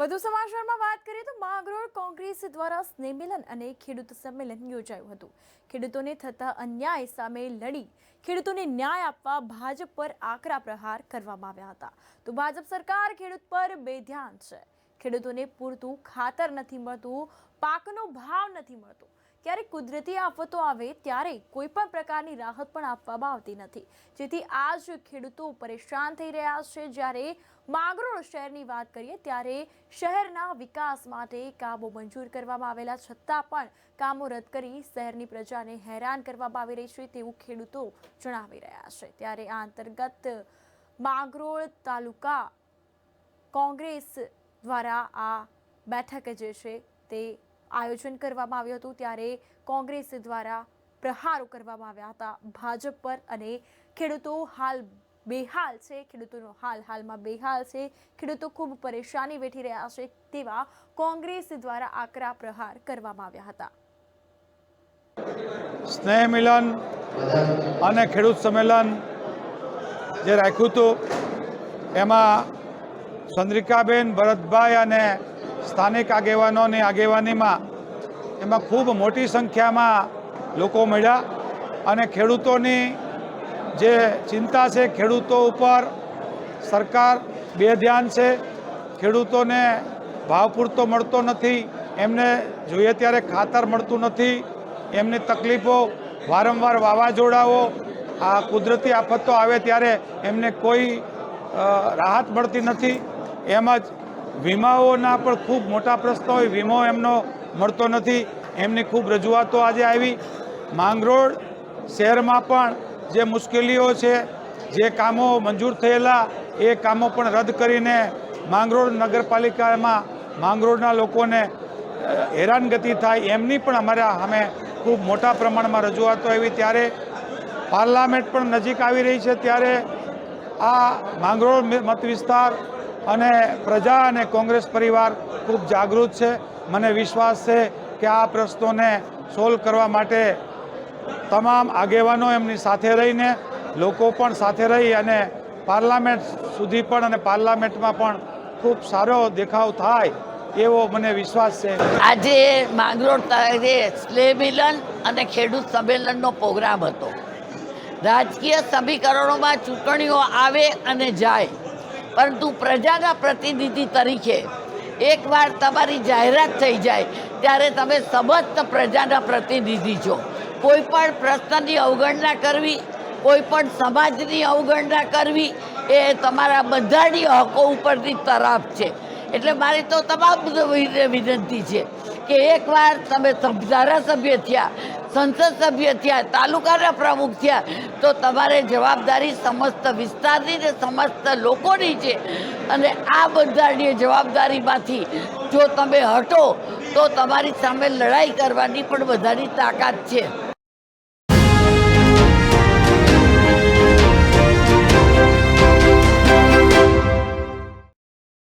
વધુ સમાચારમાં વાત કરીએ તો માંગરોળ કોંગ્રેસ દ્વારા સ્નેહમિલન અને ખેડૂત સંમેલન યોજાયું હતું. ખેડૂતોને થતા અન્યાય સામે લડી. ખેડૂતોને ન્યાય આપવા ભાજપ પર આકરા પ્રહાર કરવામાં આવ્યા હતા. તો ભાજપ સરકાર ખેડૂત પર બેધ્યાન છે. ખેડૂતોને પૂરતું ખાતર નથી મળતું, પાકનો ભાવ નથી મળતો. ક્યારેક કુદરતી આફતો આવે ત્યારે કોઈ પણ પ્રકારની રાહત પણ આપવામાં આવતી નથી. જેથી આજ ખેડૂતો પરેશાન થઈ રહ્યા છે. જ્યારે માંગરોળ શહેરની વાત કરીએ, ત્યારે શહેરના વિકાસ માટે કામો મંજૂર કરવામાં આવેલા છતાં પણ કામો રદ કરી શહેરની પ્રજાને હેરાન કરવામાં આવી રહી છે તેવું ખેડૂતો જણાવી રહ્યા છે. ત્યારે આ અંતર્ગત માંગરોળ તાલુકા કોંગ્રેસ દ્વારા આ બેઠક જે છે તે આયોજન કરવામાં આવ્યું હતું ત્યારે કોંગ્રેસ દ્વારા પ્રહારો કરવામાં આવ્યા હતા. ભાજપ પર અને ખેડૂતો હાલ બેહાલ છે. ખેડૂતોનો હાલ હાલમાં બેહાલ છે. ખેડૂતો ખૂબ પરેશાની વેઠી રહ્યા છે તેવા કોંગ્રેસ દ્વારા આકરા પ્રહાર કરવામાં આવ્યા હતા. સ્નેહ મિલન અને ખેડૂત સંમેલન જે રાખ્યું હતું, એમાં ચંદ્રિકાબેન ભરતભાઈ અને સ્થાનિક આગેવાનોની આગેવાનીમાં એમાં ખૂબ મોટી સંખ્યામાં લોકો મળ્યા અને ખેડૂતોની જે ચિંતા છે ખેડૂતો ઉપર સરકાર બે ધ્યાન છે. ખેડૂતોને ભાવ પૂરતો મળતો નથી. એમને જોઈએ ત્યારે ખાતર મળતું નથી. એમની તકલીફો વારંવાર વાવાઝોડાઓ, આ કુદરતી આફતો આવે ત્યારે એમને કોઈ રાહત મળતી નથી. એમ જ વીમાઓના પણ ખૂબ મોટા પ્રશ્નો હોય, વીમો એમનો મળતો નથી, એમની ખૂબ રજૂઆતો આજે આવી. માંગરોળ શહેરમાં પણ જે મુશ્કેલીઓ છે, જે કામો મંજૂર થયેલા, એ કામો પણ રદ કરીને માંગરોળ નગરપાલિકામાં માંગરોળના લોકોને હેરાનગતિ થાય, એમની પણ અમારા સામે ખૂબ મોટા પ્રમાણમાં રજૂઆતો આવી. ત્યારે પાર્લામેન્ટ પણ નજીક આવી રહી છે, ત્યારે આ માંગરોળ મત વિસ્તાર અને પ્રજા અને કોંગ્રેસ પરિવાર ખૂબ જાગૃત છે. મને વિશ્વાસ છે કે આ પ્રશ્નોને સોલ્વ કરવા માટે તમામ આગેવાનો એમની સાથે રહીને, લોકો પણ સાથે રહી અને પાર્લામેન્ટ સુધી પણ અને પાર્લામેન્ટમાં પણ ખૂબ સારો દેખાવ થાય એવો મને વિશ્વાસ છે. આજે માંગરોળ તારે સ્લેહ મિલન અને ખેડૂત સંમેલનનો પ્રોગ્રામ હતો. રાજકીય સમીકરણોમાં ચૂંટણીઓ આવે અને જાય. પરંતુ પ્રજાના પ્રતિનિધિ તરીકે એકવાર તમારી જાહેરાત થઈ જાય, ત્યારે તમે સમસ્ત પ્રજાના પ્રતિનિધિ છો. કોઈ પણ પ્રશ્નની અવગણના કરવી, કોઈ પણ સમાજની અવગણના કરવી, એ તમારા બધાની હકો ઉપરની તરાપ છે. એટલે મારી તો તમામ વિનંતી છે કે એકવાર તમે સભ- ધારાસભ્ય થયા સંસદ સભ્ય થયા, તાલુકાના પ્રમુખ થયા, તો તમારે જવાબદારી સમસ્ત વિસ્તારની ને સમસ્ત લોકોની છે. અને આ બધાની જવાબદારીમાંથી જો તમે હટો, તો તમારી સામે લડાઈ કરવાની પણ બધાની તાકાત છે.